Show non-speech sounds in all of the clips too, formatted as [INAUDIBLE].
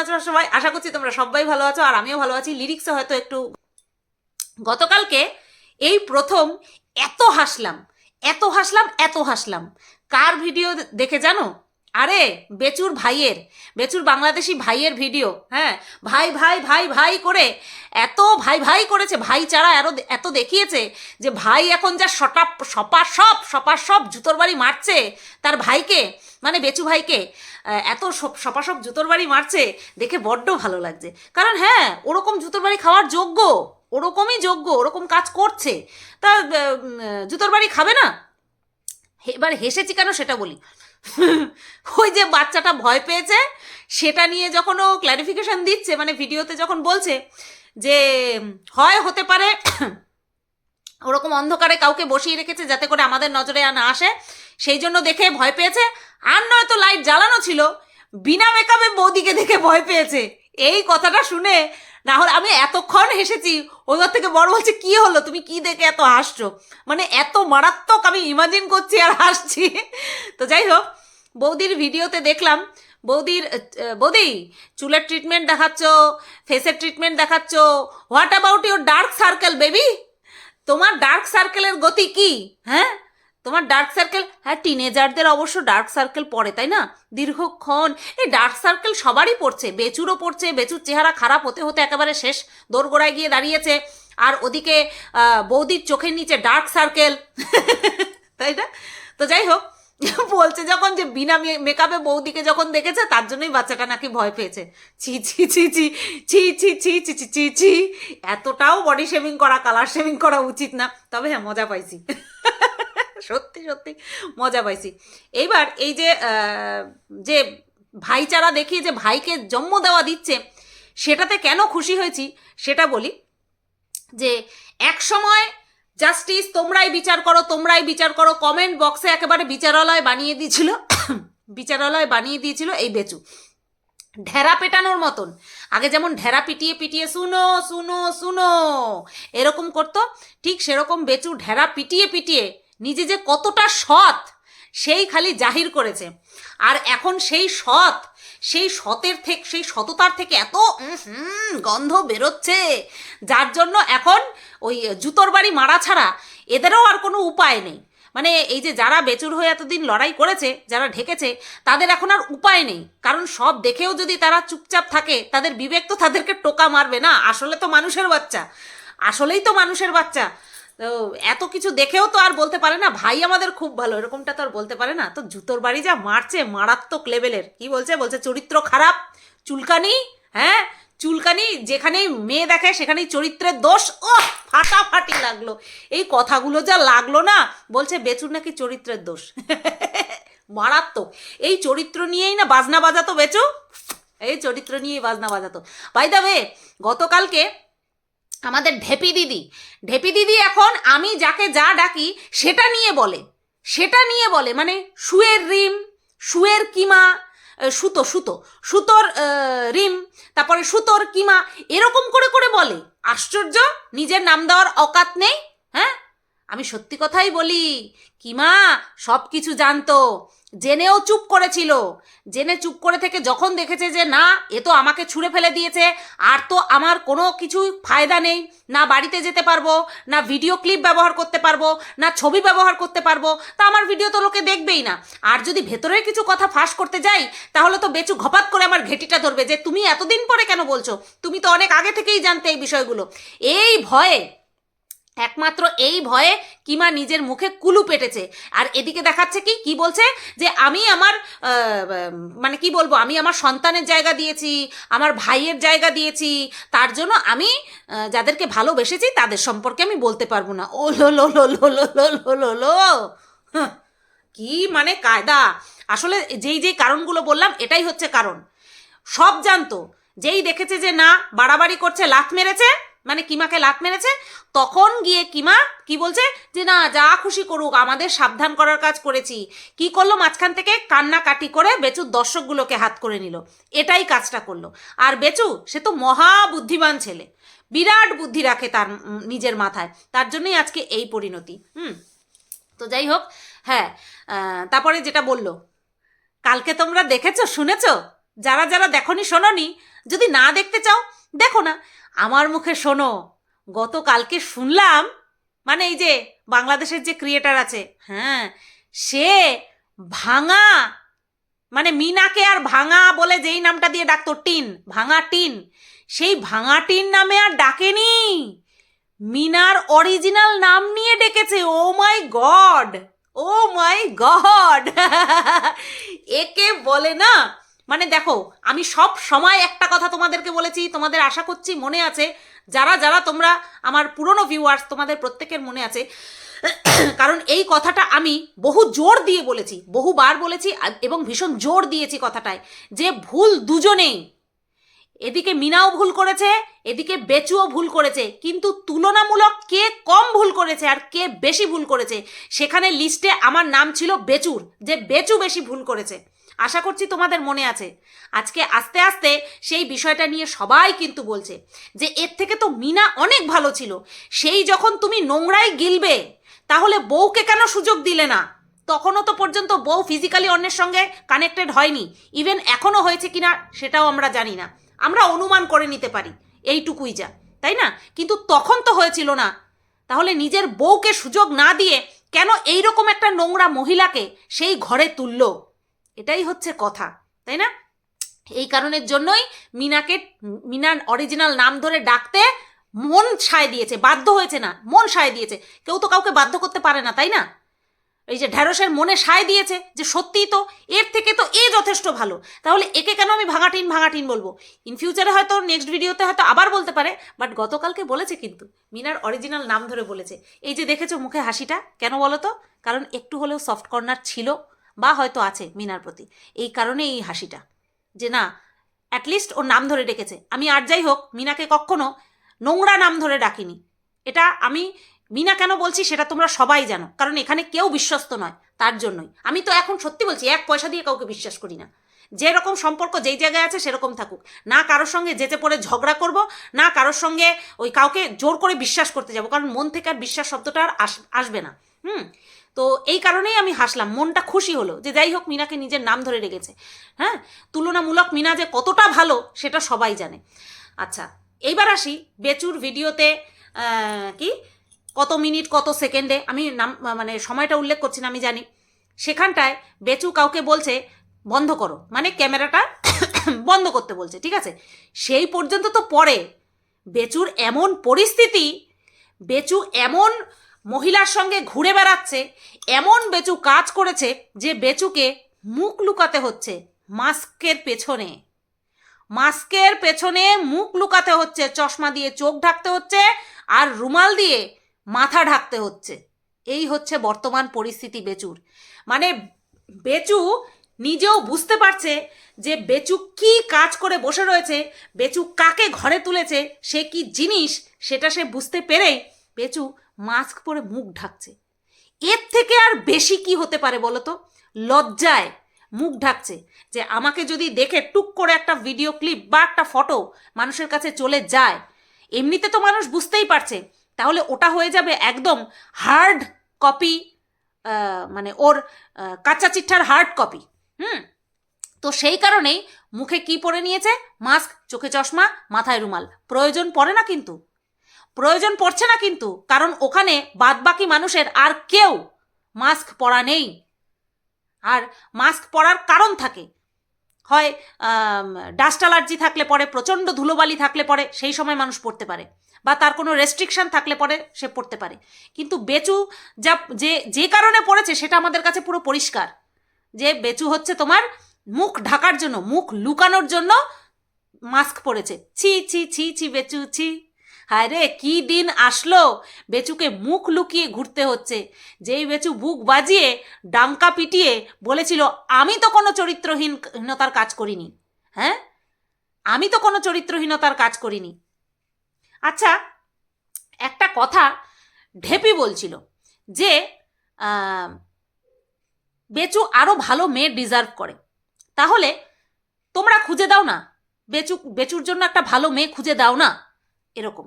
আছো সবাই? আশা করছি তোমরা সবাই ভালো আছো, আর আমিও ভালো আছি। লিরিক্সে হয়তো একটু গতকালকে এই প্রথম এত হাসলাম এত হাসলাম এত হাসলাম। কার ভিডিও দেখে জানো? আরে, বেচুর ভাইয়ের, বেচুর বাংলাদেশি ভাইয়ের ভিডিও হ্যাঁ? ভাই ভাই ভাই ভাই করে, এত ভাই ভাই করেছে, ভাই ছাড়া এত এত দেখিয়েছে যে ভাই এখন যা সটা, সপা সব সপা সব জুতোর বাড়ি মারছে, তার ভাইকে মানে বেচু ভাইকে এত সপা সব জুতোর বাড়ি মারছে, দেখে বড্ড ভালো লাগছে। কারণ হ্যাঁ ওরকম জুতোর বাড়ি খাওয়ার যোগ্য, ওরকমই যোগ্য, ওরকম কাজ করছে। তা জুতোর বাড়ি খাবে না? এবার হেসেছি কেন সেটা বলি। ওই যে বাচ্চাটা ভয় পেয়েছে, সেটা নিয়ে যখন ও ক্ল্যারিফিকেশন দিচ্ছে মানে ভিডিওতে যখন বলছে যে, হয়, হতে পারে, ওরকম অন্ধকারে কাউকে বসিয়ে রেখেছে যাতে করে আমাদের নজরে না আসে, সেই জন্য দেখে ভয় পেয়েছে, আর নয়তো লাইট জ্বালানো ছিল, বিনা মেকআপে বৌদিকে দেখে ভয় পেয়েছে। এই কথাটা শুনে না হলে আমি এতক্ষণ হেসেছি ওদের থেকে বড় বলছে, কি হলো? তুমি কি দেখে এত হাসছো? মানে এত মারাত্মক আমি ইমাজিন করছি আর হাসছি। তো যাই হোক, বৌদির ভিডিওতে দেখলাম, বৌদির বৌদি, চুলের ট্রিটমেন্ট দেখাচ্ছ ফেসের ট্রিটমেন্ট দেখাচ্ছ। What about your dark circle baby তোমার ডার্ক সার্কেলের গতি কি? হ্যাঁ? তোমার ডার্ক সার্কেল হ্যাঁ টিনেজারদের অবশ্য ডার্ক সার্কেল পড়ে তাই না দীর্ঘক্ষণ এই ডার্ক সার্কেল সবারই পড়ছে বেচুরও পড়ছে বেচুর চেহারা খারাপ হতে হতে একেবারে শেষ দোরগোড়ায় গিয়ে দাঁড়িয়েছে আর ওদিকে বৌদির চোখের নিচে ডার্ক সার্কেল তাই না তো যাই হোক বলছে যখন যে বিনা মেকআপে বৌদিকে যখন দেখেছে তার জন্যই বাচ্চাটা নাকি ভয় পেয়েছে ছি ছি ছি ছি ছি ছি ছি ছি ছি ছি ছি এতটাও বডি শেভিং করা কালার শেভিং করা উচিত না তবে হ্যাঁ মজা পাইছি সত্যি সত্যি মজা পাইছি। এইবার এই যে যে ভাইচারা দেখিয়ে যে ভাইকে জন্ম দেওয়া দিচ্ছে, সেটাতে কেন খুশি হয়েছি সেটা বলি, যে এক সময় জাস্টিস, তোমরাই বিচার করো, তোমরাই বিচার করো, কমেন্ট বক্সে একেবারে বিচারালয় বানিয়ে দিয়েছিল, [COUGHS] বিচারালয় বানিয়ে দিয়েছিল এই বেচু। ঢেরা পেটানোর মতন। আগে যেমন ঢেরা পিটিয়ে পিটিয়ে শুনো শুনো শুনো, এরকম করতো, ঠিক সেরকম বেচু ঢেরা পিটিয়ে পিটিয়ে নিজে যে কতটা সৎ, সেই খালি জাহির করেছে। আর এখন সেই সৎ, সেই সতের থেকে, সেই সততার থেকে এত গন্ধ বেরোচ্ছে। যার জন্য এখন ওই জুতোর বাড়ি মারা ছাড়া এদেরও আর কোনো উপায় নেই। মানে এই যে যারা বেচুর হয়ে এতদিন লড়াই করেছে, যারা ঢেকেছে, তাদের এখন আর উপায় নেই। কারণ সব দেখেও যদি তারা চুপচাপ থাকে, তাদের বিবেক তো তাদেরকে টোকা মারবে না। আসলে তো মানুষের বাচ্চা। আসলেই তো মানুষের বাচ্চা। তো এত কিছু দেখেও তো আর বলতে পারে না, ভাই আমাদের খুব ভালো, এরকমটা তো আর বলতে পারে না। তো জুতোর বাড়ি যা মারছে, মারাত্মক লেভেলের কি বলছে? বলছে চরিত্র খারাপ, চুলকানি হ্যাঁ? চুলকানি, যেখানেই মেয়ে দেখে সেখানেই চরিত্রের দোষ। ও ফাটাফাটি লাগল। এই কথাগুলো যা লাগল না, বলছে বেচুর নাকি চরিত্রের দোষ। [LAUGHS] মারাত্মক। এই চরিত্র নিয়েই না বাজনা বাজাতো বেচু? এই চরিত্র নিয়েই বাজনা বাজাতো। বাই দা গতকালকে আমাদের ঢেপি দিদি। ঢেপি দিদি এখন আমি যাকে যা ডাকি সেটা নিয়ে বলে। সেটা নিয়ে বলে মানে সুয়ের রিম শুয়ের কিমা সুতো সুতো, সুতোর রিম, তারপরে সুতোর কিমা, এরকম করে করে বলে। আশ্চর্য, নিজের নাম দেওয়ার অকাত নেই হ্যাঁ? আমি সত্যি কথাই বলি কিমা সব কিছু জানতো। জেনেও চুপ করেছিল। জেনে চুপ করে থেকে যখন দেখেছে যে, না, এ তো আমাকে ছুঁড়ে ফেলে দিয়েছে, আর তো আমার কোনো কিছু ফায়দা নেই। না বাড়িতে যেতে পারব, না ভিডিও ক্লিপ ব্যবহার করতে পারব, না ছবি ব্যবহার করতে পারব, তা আমার ভিডিও তো লোকে দেখবেই না। আর যদি ভেতরের কিছু কথা ফাঁস করতে যাই, তাহলে তো বেচু ঘপাত করে আমার ঘেটিটা ধরবে যে, তুমি এতদিন পরে কেন বলছো? তুমি তো অনেক আগে থেকেই জানতে এই বিষয়গুলো। এই ভয়ে একমাত্র এই ভয়ে কিমা নিজের মুখে কুলু পেটেছে। আর এদিকে দেখাচ্ছে কি? কি বলছে? যে আমি আমার মানে কি বলব? আমি আমার সন্তানের জায়গা দিয়েছি, আমার ভাইয়ের জায়গা দিয়েছি, তার জন্য আমি যাদেরকে ভালোবেসেছি তাদের সম্পর্কে আমি বলতে পারব না। ও লো লো লো লো লো লো লো লো কি মানে কায়দা? আসলে যেই যেই কারণগুলো বললাম, এটাই হচ্ছে কারণ। সব জানতো। যেই দেখেছে যে না, বাড়াবাড়ি করছে, লাথ মেরেছে মানে কিমাকে লাত মেরেছে? তখন গিয়ে কিমা কি বলছে? যে না, যা খুশি করুক, আমাদের সাবধান করার কাজ করেছি। কি করল? মাঝখান থেকে কান্নাকাটি করে বেচু দর্শকগুলোকে হাত করে নিল। এটাই কাজটা করল। আর বেচু, সে তো মহা বুদ্ধিমান ছেলে। বিরাট বুদ্ধি রাখে তার নিজের মাথায়। তার জন্যই আজকে এই পরিণতি। হুম? তো যাই হোক হ্যাঁ তারপরে যেটা বলল, কালকে তোমরা দেখেছ, শুনেছো? যারা যারা দেখনি, শোনোনি, যদি না দেখতে চাও, দেখো না। আমার মুখে শোনো, গতকালকে শুনলাম মানে এই যে বাংলাদেশের যে ক্রিয়েটার আছে হ্যাঁ সে ভাঙা মানে মিনাকে আর ভাঙা বলে যেই নামটা দিয়ে ডাকতো, টিন, ভাঙা টিন, সেই ভাঙা টিন নামে আর ডাকেনি। মিনার অরিজিনাল নাম নিয়ে ডেকেছে, ও মাই গড, ও মাই গড। [LAUGHS] একে বলে না মানে দেখো, আমি সব সময় একটা কথা তোমাদেরকে বলেছি, তোমাদের আশা করছি মনে আছে, যারা যারা তোমরা আমার পুরনো ভিউয়ার্স তোমাদের প্রত্যেকের মনে আছে, কারণ এই কথাটা আমি বহু জোর দিয়ে বলেছি, বহুবার বলেছি, এবং ভীষণ জোর দিয়েছি কথাটায়, যে ভুল দুজনেই, এদিকে মিনাও ভুল করেছে, এদিকে বেচুও ভুল করেছে, কিন্তু তুলনামূলক কে কম ভুল করেছে আর কে বেশি ভুল করেছে, সেখানে লিস্টে আমার নাম ছিল বেচুর, যে বেচু বেশি ভুল করেছে। আশা করছি তোমাদের মনে আছে। আজকে আস্তে আস্তে সেই বিষয়টা নিয়ে সবাই কিন্তু বলছে যে এর থেকে তো মিনা অনেক ভালো ছিল। সেই যখন তুমি নোংরাই গিলবে, তাহলে বউকে কেন সুযোগ দিলে না? তখনও তো পর্যন্ত বউ ফিজিক্যালি অন্যের সঙ্গে কানেক্টেড হয়নি। ইভেন এখনও হয়েছে কিনা সেটাও আমরা জানি না। আমরা অনুমান করে নিতে পারি, এইটুকুই যা, তাই না? কিন্তু তখন তো হয়েছিল না। তাহলে নিজের বউকে সুযোগ না দিয়ে কেন এইরকম একটা নোংরা মহিলাকে সেই ঘরে তুললো? এটাই হচ্ছে কথা, তাই না? এই কারণের জন্যই মিনাকে, মিনার অরিজিনাল নাম ধরে ডাকতে মন সায় দিয়েছে, বাধ্য হয়েছে না, মন সায় দিয়েছে। কেউ তো কাউকে বাধ্য করতে পারে না, তাই না? এই যে ঢ্যাঁড়সের মনে সায় দিয়েছে যে সত্যিই তো এর থেকে তো এ যথেষ্ট ভালো। তাহলে একে কেন আমি ভাঙাটিন ভাঙাটিন বলব? ইন ফিউচারে হয়তো নেক্সট ভিডিওতে হয়তো আবার বলতে পারে বাট গতকালকে বলেছে কিন্তু, মিনার অরিজিনাল নাম ধরে বলেছে। এই যে দেখেছ মুখে হাসিটা, কেন বলো তো? কারণ একটু হলেও সফট কর্নার ছিল। বা হয়তো আছে মিনার প্রতি। এই কারণে এই হাসিটা। যে না অ্যাটলিস্ট ওর নাম ধরে ডেকেছে। আমি আর যাই হোক, মিনাকে কখনো নোংরা নাম ধরে ডাকিনি। এটা আমি মিনা কেন বলছি সেটা তোমরা সবাই জানো। কারণ এখানে কেউ বিশ্বস্ত নয়, তার জন্যই। আমি তো এখন সত্যি বলছি, এক পয়সা দিয়ে কাউকে বিশ্বাস করি না। যেরকম সম্পর্ক যেই জায়গায় আছে সেরকম থাকুক। না কারোর সঙ্গে যেতে পড়ে ঝগড়া করব, না কারোর সঙ্গে ওই কাউকে জোর করে বিশ্বাস করতে যাব। কারণ মন থেকে আর বিশ্বাস শব্দটা আর আস- আসবে না। হুম? তো এই কারণেই আমি হাসলাম। মনটা খুশি হলো যে যাই হোক মিনাকে নিজের নাম ধরে রেখেছে। হ্যাঁ? তুলনামূলক মিনা যে কতটা ভালো সেটা সবাই জানে। আচ্ছা এইবার আসি বেচুর ভিডিওতে কি? কত মিনিট, কত সেকেন্ডে? আমি নাম মানে সময়টা উল্লেখ করছি না, আমি জানি। সেখানটায় বেচু কাউকে বলছে, বন্ধ করো। মানে ক্যামেরাটা [COUGHS] বন্ধ করতে বলছে, ঠিক আছে? সেই পর্যন্ত তো পরে বেচুর এমন পরিস্থিতি, বেচু এমন মহিলার সঙ্গে ঘুরে বেড়াচ্ছে, এমন বেচু কাজ করেছে যে বেচুকে মুখ লুকাতে হচ্ছে মাস্কের পেছনে। মাস্কের পেছনে মুখ লুকাতে হচ্ছে, চশমা দিয়ে চোখ ঢাকতে হচ্ছে আর রুমাল দিয়ে মাথা ঢাকতে হচ্ছে। এই হচ্ছে বর্তমান পরিস্থিতি বেচুর। মানে বেচু নিজেও বুঝতে পারছে যে বেচু কি কাজ করে বসে রয়েছে, বেচু কাকে ঘরে তুলেছে, সে কি জিনিস সেটা সে বুঝতে পেরেই বেচু মাস্ক পরে মুখ ঢাকছে। এর থেকে আর বেশি কি হতে পারে বলো তো লজ্জায় মুখ ঢাকছে যে আমাকে যদি দেখে টুক করে একটা ভিডিও ক্লিপ বা একটা ফটো মানুষের কাছে চলে যায়, এমনিতে তো মানুষ বুঝতেই পারছে। তাহলে ওটা হয়ে যাবে একদম হার্ড কপি মানে ওর কাঁচা চিঠার হার্ড কপি হুম? তো সেই কারণেই মুখে কি পরে নিয়েছে? মাস্ক, চোখে চশমা, মাথায় রুমাল। প্রয়োজন পড়ে না কিন্তু। প্রয়োজন পড়ছে না কিন্তু, কারণ ওখানে বাদবাকি মানুষের আর কেউ মাস্ক পরা নেই। আর মাস্ক পরার কারণ থাকে। হয় ডাস্ট অ্যালার্জি থাকলে পরে, প্রচণ্ড ধুলোবালি থাকলে পরে, সেই সময় মানুষ পড়তে পারে। বা তার কোনো রেস্ট্রিকশন থাকলে পরে, সে পড়তে পারে। কিন্তু বেচু যা, যে যে কারণে পড়েছে, সেটা আমাদের কাছে পুরো পরিষ্কার। যে বেচু হচ্ছে তোমার মুখ ঢাকার জন্য, মুখ লুকানোর জন্য মাস্ক পরেছে। ছি ছি ছি ছি, বেচু, ছি। হায় রে কি দিন আসলো? বেচুকে মুখ লুকিয়ে ঘুরতে হচ্ছে। যেই বেচু বুক বাজিয়ে, ডাঙ্কা পিটিয়ে বলেছিল, আমি তো কোনো চরিত্রহীনতার কাজ করিনি। হ্যাঁ? আমি তো কোনো চরিত্রহীনতার কাজ করিনি। আচ্ছা একটা কথা ঢেপি বলছিল যে বেচু আরও ভালো মেয়ে ডিজার্ভ করে। তাহলে তোমরা খুঁজে দাও না। বেচু, বেচুর জন্য একটা ভালো মেয়ে খুঁজে দাও না। এরকম।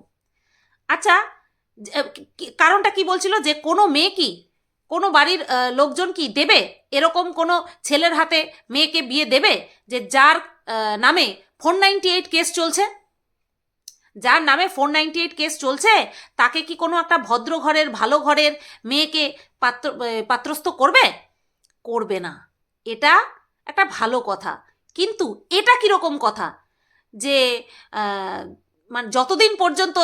আচ্ছা কারণটা কি বলছিল যে কোনো মেয়ে কি, কোনো বাড়ির লোকজন কি দেবে? এরকম কোনো ছেলের হাতে মেয়েকে বিয়ে দেবে যে যার নামে ফোর নাইনটি এইট কেস চলছে? যার নামে ফোর নাইনটি এইট কেস চলছে, তাকে কি কোনো একটা ভদ্র ঘরের, ভালো ঘরের মেয়েকে পাত্র পাত্রস্থ করবে? করবে না। এটা একটা ভালো কথা। কিন্তু এটা কীরকম কথা? যে মানে যতদিন পর্যন্ত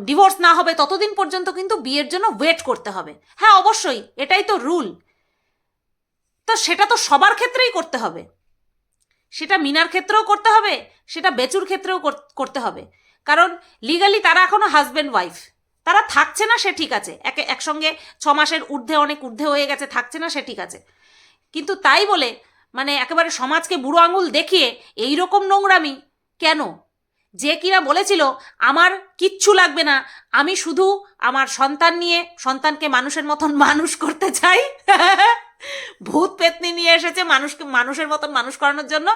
ডিভোর্স না হবে, ততদিন পর্যন্ত কিন্তু বিয়ের জন্য ওয়েট করতে হবে। হ্যাঁ অবশ্যই, এটাই তো রুল তো সেটা তো সবার ক্ষেত্রেই করতে হবে। সেটা মিনার ক্ষেত্রেও করতে হবে, সেটা বেচুর ক্ষেত্রেও কর- করতে হবে। কারণ লিগালি তারা এখনও হাজব্যান্ড ওয়াইফ তারা থাকছে না, সে ঠিক আছে। একে, একসঙ্গে ছ মাসের ঊর্ধ্বে, অনেক ঊর্ধ্বে হয়ে গেছে, থাকছে না, সে ঠিক আছে। কিন্তু তাই বলে মানে একেবারে সমাজকে বুড়ো আঙুল দেখিয়ে এই রকম নোংরামি কেন? যে কিনা বলেছিল, আমার কিচ্ছু লাগবে না, আমি শুধু আমার সন্তান নিয়ে, সন্তানকে মানুষের মতন মানুষ করতে চাই। [LAUGHS] ভূত পেতনি নিয়ে এসেছে মানুষকে, মানুষের মতন মানুষ করানোর জন্য।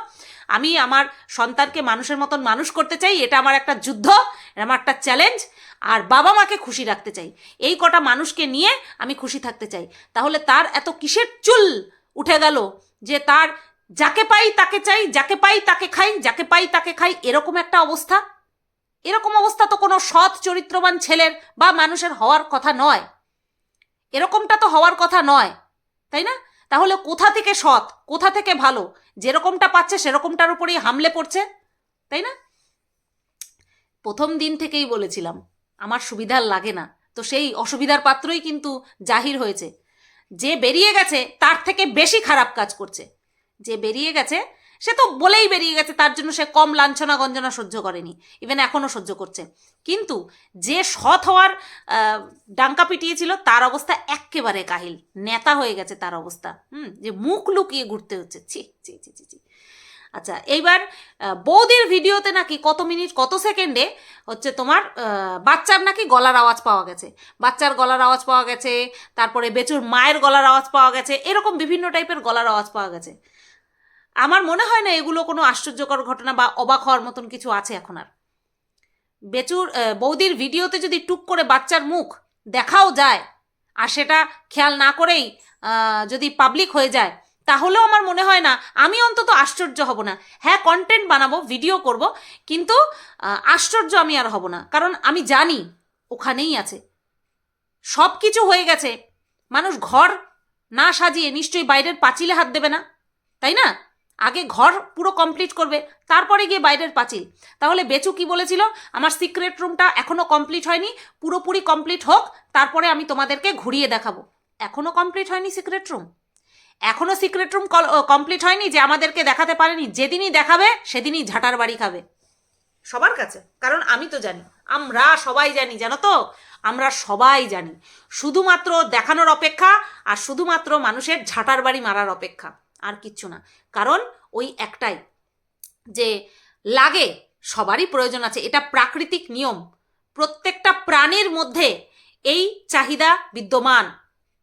আমি আমার সন্তানকে মানুষের মতন মানুষ করতে চাই, এটা আমার একটা যুদ্ধ, এটা আমার একটা চ্যালেঞ্জ আর বাবা মাকে খুশি রাখতে চাই। এই কটা মানুষকে নিয়ে আমি খুশি থাকতে চাই। তাহলে তার এত কিসের চুল উঠে গেল যে তার যাকে পাই তাকে চাই, যাকে পাই তাকে খাই, যাকে পাই তাকে খাই, এরকম একটা অবস্থা? এরকম অবস্থা তো কোনো সৎ চরিত্রবান ছেলের বা মানুষের হওয়ার কথা নয়। এরকমটা তো হওয়ার কথা নয়, তাই না? তাহলে কোথা থেকে সৎ, কোথা থেকে ভালো? যেরকমটা পাচ্ছে সেরকমটার উপরেই হামলে পড়ছে, তাই না? প্রথম দিন থেকেই বলেছিলাম, আমার সুবিধার লাগে না। তো সেই অসুবিধার পাত্রই কিন্তু জাহির হয়েছে। যে বেরিয়ে গেছে, তার থেকে বেশি খারাপ কাজ করছে। যে বেরিয়ে গেছে, সে তো বলেই বেরিয়ে গেছে, তার জন্য সে কম লাঞ্ছনা গঞ্জনা সহ্য করেনি ইভেন এখনও সহ্য করছে। কিন্তু যে সৎ হওয়ার ডাঙ্কা পিটিয়েছিল, তার অবস্থা এক্কেবারে কাহিল, নেতা হয়ে গেছে তার অবস্থা, হুম, যে মুখ লুকিয়ে ঘুরতে হচ্ছে, ছি ছি ছি ছি ছি। আচ্ছা এইবার বৌদির ভিডিওতে নাকি কত মিনিট, কত সেকেন্ডে হচ্ছে তোমার বাচ্চার নাকি গলার আওয়াজ পাওয়া গেছে, বাচ্চার গলার আওয়াজ পাওয়া গেছে, তারপরে বেচুর মায়ের গলার আওয়াজ পাওয়া গেছে, এরকম বিভিন্ন টাইপের গলার আওয়াজ পাওয়া গেছে। আমার মনে হয় না এগুলো কোনো আশ্চর্যকর ঘটনা বা অবাক হওয়ার মতন কিছু আছে এখন আর। বেচুর বৌদির ভিডিওতে যদি টুক করে বাচ্চার মুখ দেখাও যায় আর সেটা খেয়াল না করেই যদি পাবলিক হয়ে যায়, তাহলেও আমার মনে হয় না আমি অন্তত আশ্চর্য হব না। হ্যাঁ কন্টেন্ট বানাবো ভিডিও করব, কিন্তু আশ্চর্য আমি আর হব না। কারণ আমি জানি ওখানেই আছে। সব কিছু হয়ে গেছে। মানুষ ঘর না সাজিয়ে নিশ্চয়ই বাইরের পাঁচিলে হাত দেবে না। তাই না? আগে ঘর পুরো কমপ্লিট করবে, তারপরে গিয়ে বাইরের পাঁচিল। তাহলে বেচু কি বলেছিল? আমার সিক্রেট রুমটা এখনও কমপ্লিট হয়নি, পুরোপুরি কমপ্লিট হোক, তারপরে আমি তোমাদেরকে ঘুরিয়ে দেখাবো। এখনও কমপ্লিট হয়নি সিক্রেট রুম এখনও সিক্রেট রুম কমপ্লিট হয়নি যে আমাদেরকে দেখাতে পারেনি? যেদিনই দেখাবে, সেদিনই ঝাঁটার বাড়ি খাবে। সবার কাছে, কারণ আমি তো জানি, আমরা সবাই জানি, জানো তো? আমরা সবাই জানি। শুধুমাত্র দেখানোর অপেক্ষা আর শুধুমাত্র মানুষের ঝাঁটার বাড়ি মারার অপেক্ষা। আর কিচ্ছু না। কারণ ওই একটাই, যে লাগে, সবারই প্রয়োজন আছে। এটা প্রাকৃতিক নিয়ম। প্রত্যেকটা প্রাণের মধ্যে এই চাহিদা বিদ্যমান।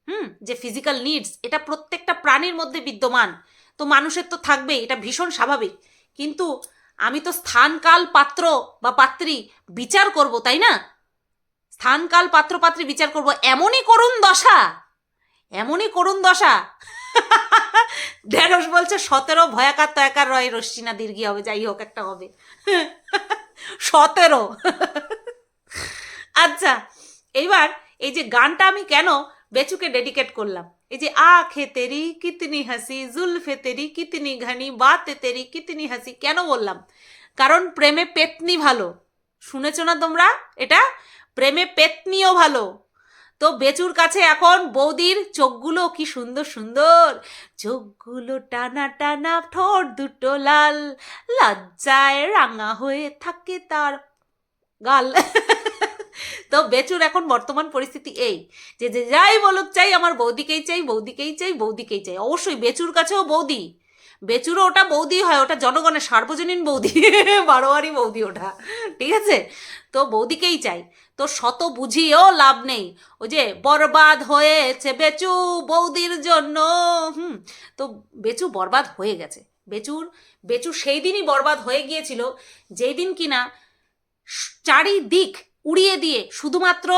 হুম? যে ফিজিক্যাল নিডস এটা প্রত্যেকটা প্রাণীর মধ্যে বিদ্যমান। তো মানুষের তো থাকবেই, এটা ভীষণ স্বাভাবিক। কিন্তু আমি তো স্থানকাল পাত্র বা পাত্রী বিচার করব, তাই না? স্থানকাল পাত্র পাত্রী বিচার করব। এমনই করুণ দশা, এমনই করুণ দশা। [LAUGHS] ঢেঁড়স বলছে, সতেরো, ভয়াকার তয়াকার রয় রশ্মিনা দীর্ঘি হবে, যাই হোক, একটা হবে। সতেরো। আচ্ছা এইবার এই যে গানটা আমি কেন বেচুকে ডেডিকেট করলাম? এই যে আখে তেরি কিতনি হাসি জুলফে তেরি কিতনি ঘানি, বাতে তেরি কিতনি হাসি কেন বললাম? কারণ প্রেমে পেতনি ভালো। শুনেছো না তোমরা? এটা প্রেমে পেতনিও ভালো। তো বেচুর কাছে এখন বৌদির চোখগুলো কি সুন্দর সুন্দর। চোখগুলো টানা টানা, ঠোঁট দুটো লাল, লজ্জায় রাঙা হয়ে থাকে তার গাল। তো বেচুর এখন বর্তমান পরিস্থিতি এই, যে যে যাই বলুক চাই, আমার বৌদিকেই চাই বৌদিকেই চাই বৌদিকেই চাই। অবশ্যই বেচুর কাছেও বৌদি। বেচুরও ওটা বৌদি হয়, ওটা জনগণের সার্বজনীন বৌদি, [LAUGHS] বারোয়ারি বৌদি ওটা, ঠিক আছে? তো বৌদিকেই চাই। তো শত বুঝিয়েও লাভ নেই। ওই যে বরবাদ হয়েছে বেচু বৌদির জন্য, হুম, তো বেচু বরবাদ হয়ে গেছে। বেচুর, বেচু সেই দিনই বরবাদ হয়ে গিয়েছিল, যেই দিন কিনা চারিদিক উড়িয়ে দিয়ে শুধুমাত্র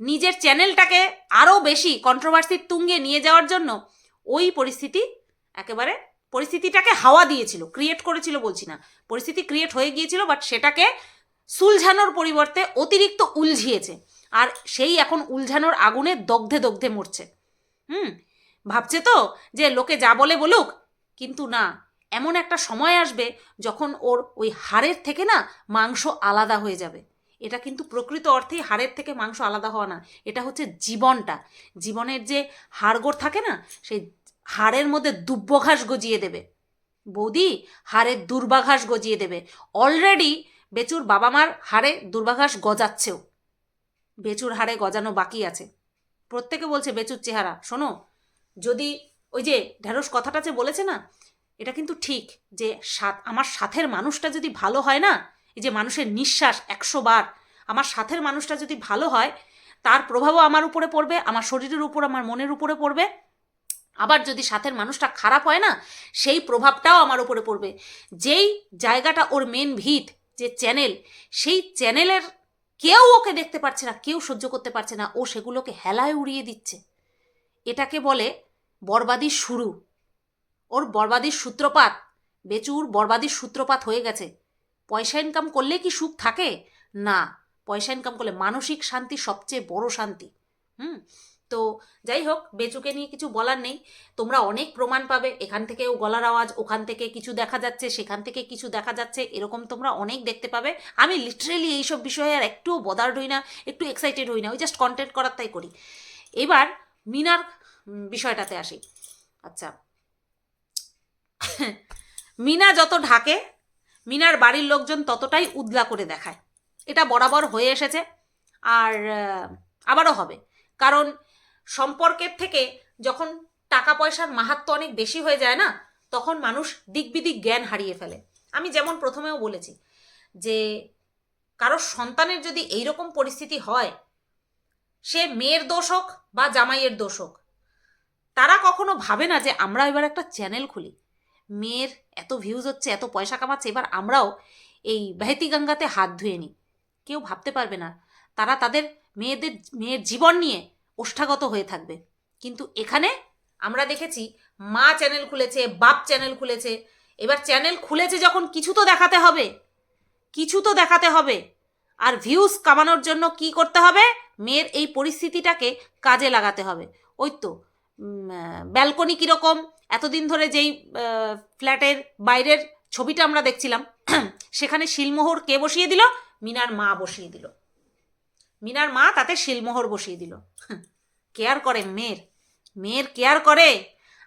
নিজের চ্যানেলটাকে আরও বেশি কন্ট্রোভার্সির তুঙ্গে নিয়ে যাওয়ার জন্য ওই পরিস্থিতি একেবারে পরিস্থিতিটাকে হাওয়া দিয়েছিল ক্রিয়েট করেছিল বলছি না। পরিস্থিতি ক্রিয়েট হয়ে গিয়েছিল বাট সেটাকে সুলঝানোর পরিবর্তে অতিরিক্ত উলঝিয়েছে। আর সেই এখন উলঝানোর আগুনে দগ্ধে দগ্ধে মরছে। হুম? ভাবছে তো যে লোকে যা বলে বলুক, কিন্তু না, এমন একটা সময় আসবে যখন ওর ওই হাড়ের থেকে না মাংস আলাদা হয়ে যাবে। এটা কিন্তু প্রকৃত অর্থেই হাড়ের থেকে মাংস আলাদা হওয়া না, এটা হচ্ছে জীবনটা। জীবনের যে হাড়গোড় থাকে না, সেই হাড়ের মধ্যে দুব্বঘাস গজিয়ে দেবে। বৌদি, হাড়ের দুর্বাঘাস গজিয়ে দেবে। অলরেডি বেচুর বাবা মার হাড়ে দুর্বাঘাস গজাচ্ছেও। বেচুর হাড়ে গজানো বাকি আছে। প্রত্যেকে বলছে, বেচুর চেহারা, শোনো, যদি ওই যে ঢেঁড়স কথাটা যে বলেছে না, এটা কিন্তু ঠিক যে সাথ আমার সাথের মানুষটা যদি ভালো হয় না, এই যে মানুষের নিঃশ্বাস একশো বার, আমার সাথের মানুষটা যদি ভালো হয়, তার প্রভাবও আমার উপরে পড়বে, আমার শরীরের উপর, আমার মনের উপরে পড়বে আবার যদি সাথের মানুষটা খারাপ হয় না, সেই প্রভাবটাও আমার উপরে পড়বে। যেই জায়গাটা ওর মেন ভিত, যে চ্যানেল সেই চ্যানেলের কেউ ওকে দেখতে পারছে না, কেউ সহ্য করতে পারছে না, ও সেগুলোকে হেলায় উড়িয়ে দিচ্ছে। এটাকে বলে বরবাদির শুরু। ওর বরবাদির সূত্রপাত, বেচুর বরবাদির সূত্রপাত হয়ে গেছে। পয়সা ইনকাম করলে কি সুখ থাকে? না। পয়সা ইনকাম করলে মানসিক শান্তি সবচেয়ে বড় শান্তি। হুম? তো যাই হোক, বেচুকে নিয়ে কিছু বলার নেই। তোমরা অনেক প্রমাণ পাবে। এখান থেকে গলার আওয়াজ, ওখান থেকে কিছু দেখা যাচ্ছে, সেখান থেকে কিছু দেখা যাচ্ছে, এরকম তোমরা অনেক দেখতে পাবে। আমি লিটারেলি এইসব বিষয়ে আর একটুও বদার্ড হই না, একটু এক্সাইটেড হই না, ওই জাস্ট কন্টেন্ট করার তাই করি। এবার মিনার বিষয়টাতে আসি। আচ্ছা। মিনা যত ঢাকে, মিনার বাড়ির লোকজন ততটাই উদলা করে দেখায়। এটা বরাবর হয়ে এসেছে। আর আবারও হবে। কারণ সম্পর্কের থেকে যখন টাকা পয়সার মাহাত্ম অনেক বেশি হয়ে যায় না, তখন মানুষ দিকবিদিক জ্ঞান হারিয়ে ফেলে। আমি যেমন প্রথমেও বলেছি যে, কারও সন্তানের যদি এই রকম পরিস্থিতি হয়, সে মেয়ের দোষ হোক বা জামাইয়ের দোষ হোক, তারা কখনো ভাবে না যে, আমরা এবার একটা চ্যানেল খুলি। মেয়ের এত ভিউজ হচ্ছে, এত পয়সা কামাচ্ছে, এবার আমরাও এই বেহতি গঙ্গাতে হাত ধুয়ে নিই। কেউ ভাবতে পারবে না। তারা তাদের মেয়েদের, মেয়ের জীবন নিয়ে ওষ্ঠাগত হয়ে থাকবে। কিন্তু এখানে আমরা দেখেছি মা চ্যানেল খুলেছে, বাপ চ্যানেল খুলেছে। এবার চ্যানেল খুলেছে যখন কিছু তো দেখাতে হবে, কিছু তো দেখাতে হবে। আর ভিউজ কামানোর জন্য কি করতে হবে? মেয়ের এই পরিস্থিতিটাকে কাজে লাগাতে হবে। ওই তো ব্যালকনি কীরকম? এতদিন ধরে যেই ফ্ল্যাটের বাইরের ছবিটা আমরা দেখছিলাম, [CLEARS THROAT] সেখানে শিলমোহর কে বসিয়ে দিল? মিনার মা বসিয়ে দিল। মিনার মা তাতে শিলমোহর বসিয়ে দিল। কেয়ার করে মেয়ের। মেয়ের কেয়ার করে?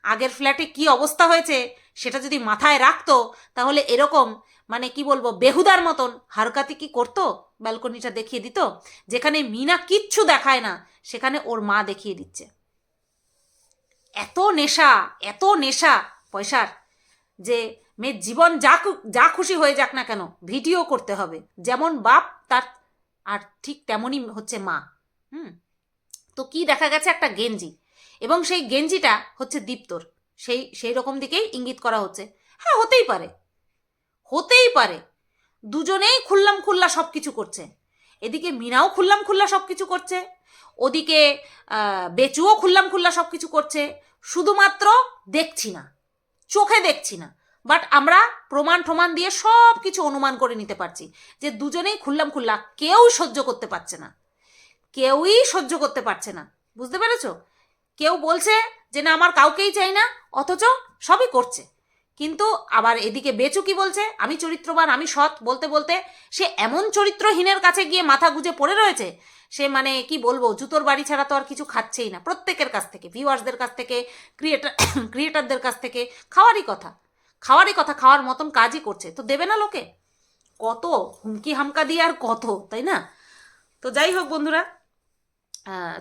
আগের ফ্ল্যাটে কি অবস্থা হয়েছে সেটা যদি মাথায় রাখতো, তাহলে এরকম মানে কি বলব, বেহুদার মতন হারকাতি কি করতো? ব্যালকনিটা দেখিয়ে দিত? যেখানে মিনা কিচ্ছু দেখায় না, সেখানে ওর মা দেখিয়ে দিচ্ছে। এত নেশা এত নেশা, পয়সার, যে মেয়ের জীবন যা যা খুশি হয়ে যাক না কেন, ভিডিও করতে হবে। যেমন বাপ তার আর ঠিক তেমনই হচ্ছে মা, হুম? তো কি দেখা গেছে? একটা গেঞ্জি। এবং সেই গেঞ্জিটা হচ্ছে দীপ্তর। সেই সেই রকম দিকেই ইঙ্গিত করা হচ্ছে। হ্যাঁ হতেই পারে। হতেই পারে। দুজনেই খুললাম খুল্লা সব কিছু করছে। এদিকে মিনাও খুললাম খুল্লা সব কিছু করছে। ওদিকে বেচুও খুললাম খুল্লা সব কিছু করছে। শুধুমাত্র দেখছি না। চোখে দেখছি না। বাট আমরা প্রমাণ প্রমাণ দিয়ে সব কিছু অনুমান করে নিতে পারছি যে দুজনেই খুললাম খুল্লা, কেউ সহ্য করতে পারছে না। কেউই সহ্য করতে পারছে না। বুঝতে পেরেছ? কেউ বলছে যে না, আমার কাউকেই চাই না, অথচ সবই করছে। কিন্তু আবার এদিকে বেচু কি বলছে, আমি চরিত্রবান, আমি সৎ বলতে বলতে সে এমন চরিত্রহীনের কাছে গিয়ে মাথা গুজে পড়ে রয়েছে, সে মানে কি বলব, জুতোর বাড়ি ছাড়া তো আর কিছু খাচ্ছেই না। প্রত্যেকের কাছ থেকে ভিউয়ার্সদের কাছ থেকে ক্রিয়েটার ক্রিয়েটারদের [COUGHS] কাছ থেকে, খাওয়ারই কথা। খাওয়ারই কথা, খাওয়ার মতন কাজই করছে। তো দেবে না লোকে? কত হুমকি হামকা দিয়ে আর কত, তাই না? তো যাই হোক বন্ধুরা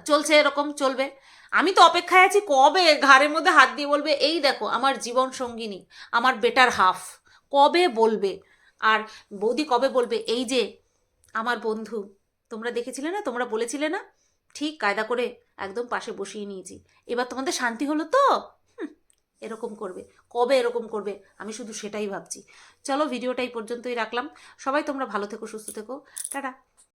চলছে এরকম, চলবে। আমি তো অপেক্ষায় আছি কবে ঘাড়ের মধ্যে হাত দিয়ে বলবে, এই দেখো, আমার জীবন সঙ্গিনী, আমার বেটার হাফ কবে বলবে? আর বৌদি কবে বলবে, এই যে, আমার বন্ধু, তোমরা দেখেছিলে না, তোমরা বলেছিলে না? ঠিক, কায়দা করে একদম পাশে বসিয়ে নিয়েছি। এবার তোমাদের শান্তি হলো তো? এরকম করবে, কবে এরকম করবে, আমি শুধু সেটাই ভাবছি। চলো, ভিডিওটা এই পর্যন্তই রাখলাম। সবাই তোমরা ভালো থেকো, সুস্থ থেকো। টাটা।